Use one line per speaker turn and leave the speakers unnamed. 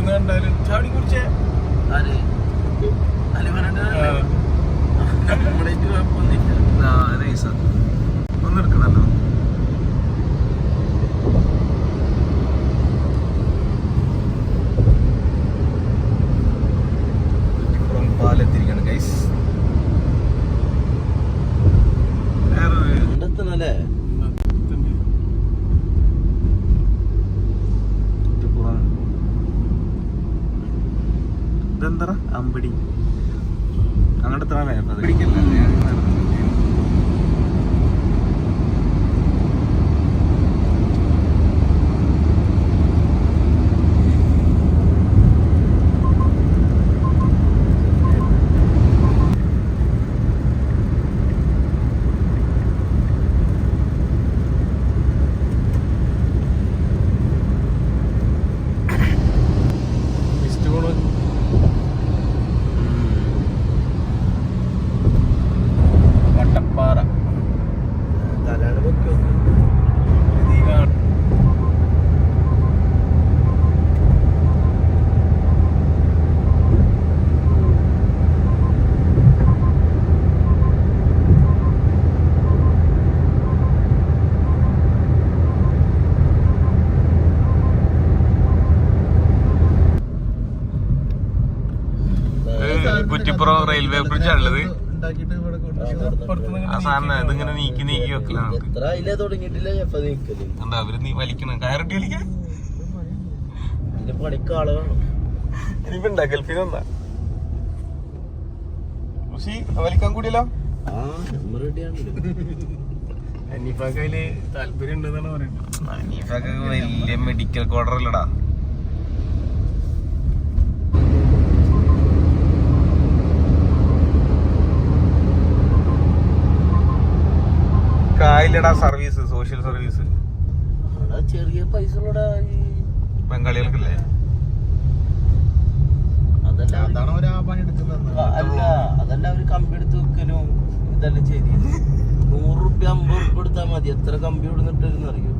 ഇവിടുന്ന് കണ്ടാലും ചാടി കുറിച്ചേ അലിവനുണ്ട്
നമ്മളേറ്റ് കുഴപ്പമൊന്നുമില്ല ഇതെന്താ അമ്പടി.
അങ്ങോട്ട് കുറ്റിപ്പുറം റെയിൽവേ ബ്രിഡ്ജ് ഉള്ളത്. ആ സാധനം ഇതിങ്ങനെ നീക്കി നീക്കി നമുക്ക്
നീക്കൽ?
എന്താ അവർ നീ വലിക്കണം? കയറിട്ട് വലിക്കാൻ ഗൾഫിൽ വലിക്കാൻ കൂടിയല്ലോ?
ആ നമ്മ റെഡിയാണല്ലോ
അനീഫാക്ക് അതിൽ താല്പര്യം ഉണ്ടെന്നാണ് പറയുന്നത്.
അനീഫൊക്കെ വലിയ മെഡിക്കൽ കോഡർ അല്ലടാ സർവീസ് സോഷ്യൽ സർവീസ്
ചെറിയ പൈസ
ബംഗാളികൾക്കല്ലേ?
അതല്ല അവർ
അതാണ് അവർ ആ പണി എടുക്കുന്നത്.
അല്ല അതല്ല അവർ കമ്പി എടുത്ത് വെക്കലും ഇതെല്ലാം ചെയ്തില്ല നൂറ് റുപ്യ അമ്പത് റുപ്യ എടുത്താൽ മതി. എത്ര കമ്പി ഇടുന്നിട്ടെന്ന് അറിയോ?